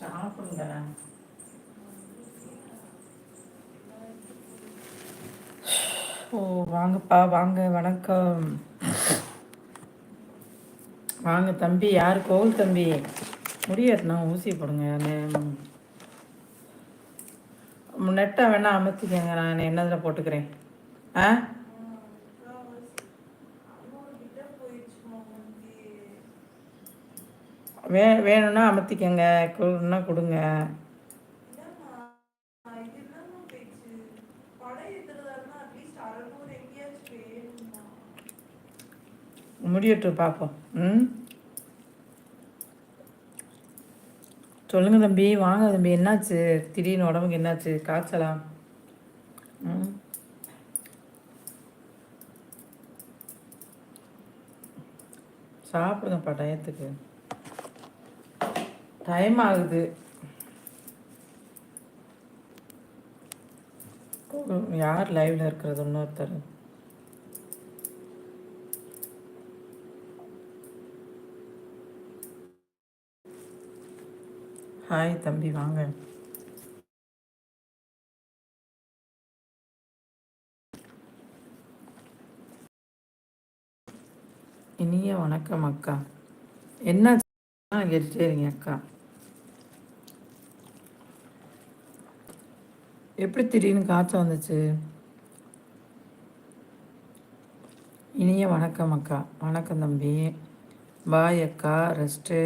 சாப்பிடுங்க ஓ வாங்கப்பா வாங்க வணக்கம். வாங்க தம்பி யார்? கோவில் தம்பி. முடியாதுண்ணா ஊசி போடுங்க நெட்டை வேணால் அமர்த்திக்கங்க நான் என்னதில் போட்டுக்கிறேன்? ஆ? வே வேணும்னா அமர்த்திக்கங்க. கொடுன்னா கொடுங்க. முடியட்டு பார்ப்போம் ம்? சொல்லுங்க தம்பி வாங்க தம்பி. என்னாச்சு? திடீர்னு உடம்புக்கு என்னாச்சு? காய்ச்சலா? ம்? சாப்பிடுங்கப்பா டயத்துக்கு. டைம் ஆகுது. யார் லைவ்ல இருக்கிறது இன்னொருத்தர்? ஹாய் தம்பி வாங்க. இனிய வணக்கம் அக்கா. என்ன கேட்டுட்டே இருங்க அக்கா? எப்படி திடீர்னு காய்ச்சல் வந்துச்சு? இனிய வணக்கம் அக்கா. வணக்கம் தம்பி. பாய் அக்கா. ரெஸ்ட்டு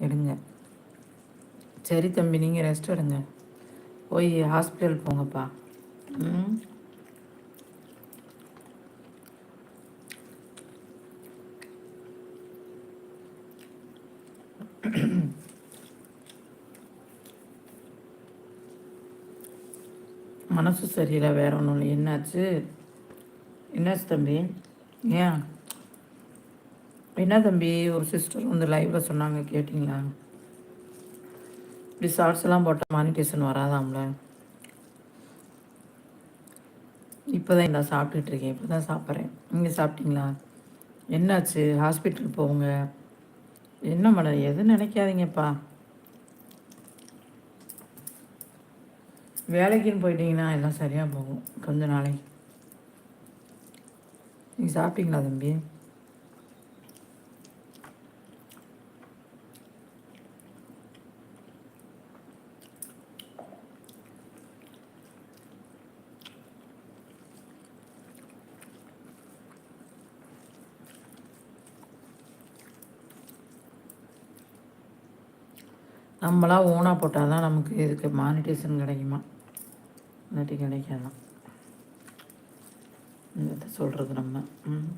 எடுங்க. சரி தம்பி நீங்கள் ரெஸ்ட் எடுங்க. போய் ஹாஸ்பிட்டல் போங்கப்பா. ம்? மனசு சரியில்லை வேற ஒன்றும் இல்லை. என்னாச்சு? என்னாச்சு தம்பி? ஏன்? என்ன தம்பி? ஒரு சிஸ்டர் வந்து லைவில் சொன்னாங்க கேட்டிங்களா? இப்படி ஷார்ட்ஸ் எல்லாம் போட்டால் மானிட்டேஷன் வராதாம்ல. இப்போ தான் நான் சாப்பிட்டுட்ருக்கேன் இப்போ தான் சாப்பிட்றேன். நீங்கள் சாப்பிட்டீங்களா? என்னாச்சு? ஹாஸ்பிட்டல் போங்க. என்ன மேடம் எதுவும் நினைக்காதீங்கப்பா. வேலைக்குன்னு போயிட்டீங்கன்னா எல்லாம் சரியாக போகும். கொஞ்ச நாளைக்கு. நீங்கள் சாப்பிட்டீங்களா தம்பி? நம்மளாம் ஓனாக போட்டால் தான் நமக்கு இதுக்கு மானிட்டேஷன் கிடைக்குமா? இல்லாட்டி கிடைக்காதான் இந்த சொல்கிறது நம்ம. ம்.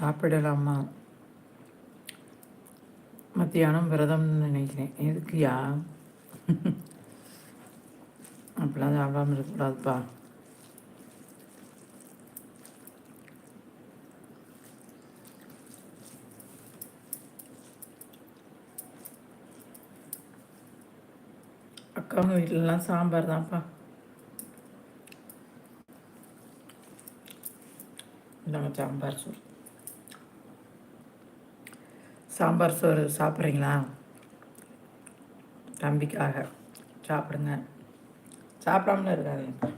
சாப்பிடலாமா? மத்தியானம் விரதம்னு நினைக்கிறேன். எதுக்குயா அப்படிலாம் சாப்பிடாம இருக்கக்கூடாதுப்பா. அக்காவும் வீட்டிலலாம் சாம்பார் தான்ப்பா. இந்தாங்க சாம்பார் சோறு. சாம்பார் சோறு சாப்பிட்றீங்களா? தம்பிக்காக சாப்பிடுங்க. சாப்பிடாமல இருக்காதுங்கப்பா